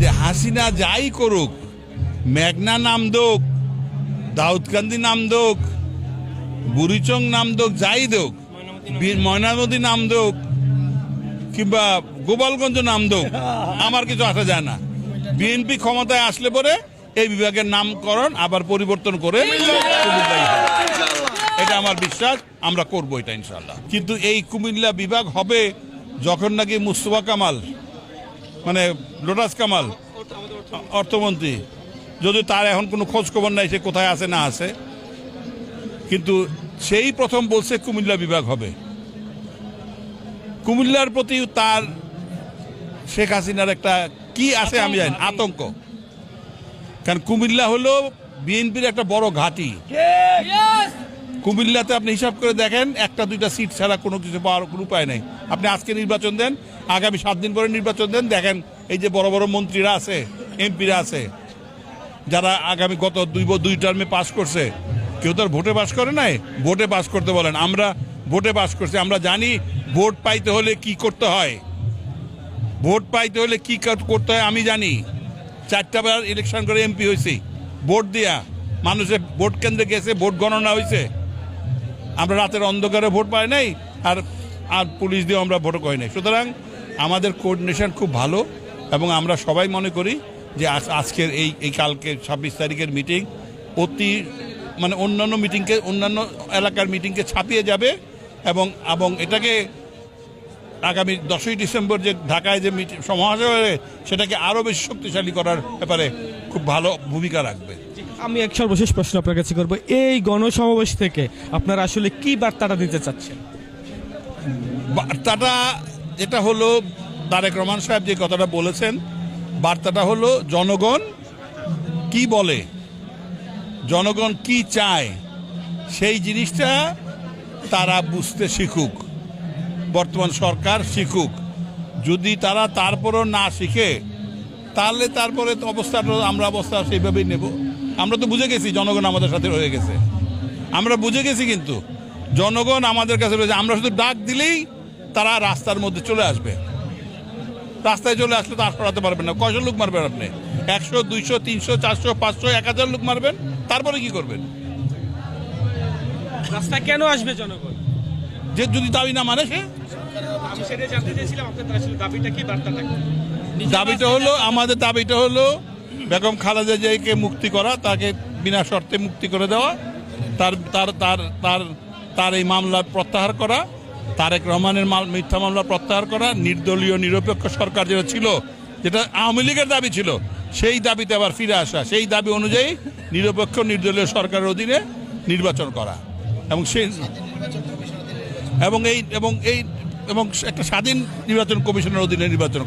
যে হাসিনা যাই করুক, মেঘনা নাম দোক, দাউদকান্দি নাম দোক, বুড়িচং নাম দোক, যাই দোক ময়নামতি নাম দোক, কিংবা গোপালগঞ্জ নাম দোক, আমার কিছু আসা যায় না। বিএনপি ক্ষমতায় আসলে পরে এই বিভাগের নামকরণ আবার পরিবর্তন করে এটা আমার বিশ্বাস, আমরা করব এটা ইনশাল্লাহ কিন্তু এই কুমিল্লা বিভাগ হবে যখন নাকি মুস্তফা কামাল মানে লোটাস কামাল অর্থমন্ত্রী। যদি তার এখন কোনো খোঁজ খবর নাই সে কোথায় আছে না আছে। কিন্তু সেই প্রথম বলছে কুমিল্লা বিভাগ হবে। কুমিল্লার প্রতি তার শেখ হাসিনার একটা কি আছে আমি জানি আতঙ্ক। কারণ কুমিল্লা হলো বিএনপির একটা বড় ঘাঁটি। কুমিল্লাতে আপনি হিসাব করে দেখেন, একটা দুইটা সিট ছাড়া কোনো কিছু পাওয়ার কোনো উপায় নেই। আপনি আজকে নির্বাচন দেন, আগামী সাত দিন পরে নির্বাচন দেন, দেখেন এই যে বড় বড় মন্ত্রীরা আছে, এমপিরা আছে, যারা আগামী গত দুই দুই টার্মে পাস করছে, কেউ তো আর ভোটে পাস করে নাই? ভোটে পাস করতে বলেন, আমরা ভোটে পাস করছি, আমরা জানি ভোট পাইতে হলে কি করতে হয়। ভোট পাইতে হলে কি করতে হয় আমি জানি। চারটা বার ইলেকশন করে এমপি হয়েছি ভোট দিয়া মানুষের ভোট কেন্দ্রে গেছে, ভোট গণনা হয়েছে আমরা রাতের অন্ধকারে ভোট পাই নাই, আর আর পুলিশ দিয়ে আমরা ভোট করি নাই। সুতরাং আমাদের কোঅর্ডিনেশন খুব ভালো, এবং আমরা সবাই মনে করি যে আজ- আজকের এই এই কালকে ছাব্বিশ তারিখের মিটিং অতি মানে অন্যান্য মিটিংকে অন্যান্য এলাকার মিটিংকে ছাপিয়ে যাবে, এবং এবং এটাকে আগামী দশই ডিসেম্বর যে ঢাকায় যে মিটিং হবে সেটাকে আরও বেশি শক্তিশালী করার ব্যাপারে খুব ভালো ভূমিকা রাখবে। আমি এক সর্বশেষ প্রশ্ন আপনার কাছে করব। এই গণসমাবেশ থেকে আপনারা আসলে কি বার্তাটা দিতে চাচ্ছেন? বার্তাটা যেটা হলো, তারেক রহমান সাহেব যে কথাটা বলেছেন, বার্তাটা হলো, জনগণ কি বলে, জনগণ কি চায়, সেই জিনিসটা তারা বুঝতে শিখুক। বর্তমান সরকার শিখুক। যদি তারা তারপরও না শিখে, তাহলে তারপরে তো অবস্থাটা, আমরা অবস্থা সেইভাবেই নেব। আমরা তো বুঝে গেছি জনগণ আমাদের সাথে রয়ে গেছে। আমরা বুঝে গেছি কিন্তু জনগণ আমাদের কাছে রয়েছে। আমরা শুধু ডাক দিলেই তারা রাস্তার মধ্যে চলে আসবে। রাস্তায় চলে আসলে তো আর সরাতে পারবেন না। কয়শো লোক মারবেন আপনি? একশো দুইশো তিনশো চারশো পাঁচশো এক হাজার লোক মারবেন? তারপরে কি করবেন? রাস্তা কেন আসবে জনগণ? যে যদি দাবি না মানে সে? দাবিটা হলো আমাদের দাবিটা হলো বেগম খালেদা জিয়াকে মুক্তি করা, তাকে বিনা শর্তে মুক্তি করে দেওয়া, তার তার তার তার তার এই মামলা প্রত্যাহার করা, তারেক রহমানের মিথ্যা মামলা প্রত্যাহার করা, নির্দলীয়, নিরপেক্ষ সরকার যেটা ছিল, যেটা আওয়ামী লীগের দাবি ছিল, সেই দাবিতে আবার ফিরে আসা, সেই দাবি অনুযায়ী নিরপেক্ষ, নির্দলীয় সরকারের অধীনে নির্বাচন করা। এবং সেই, এবং এই এবং এই, এবং একটা স্বাধীন নির্বাচন কমিশনের অধীনে নির্বাচন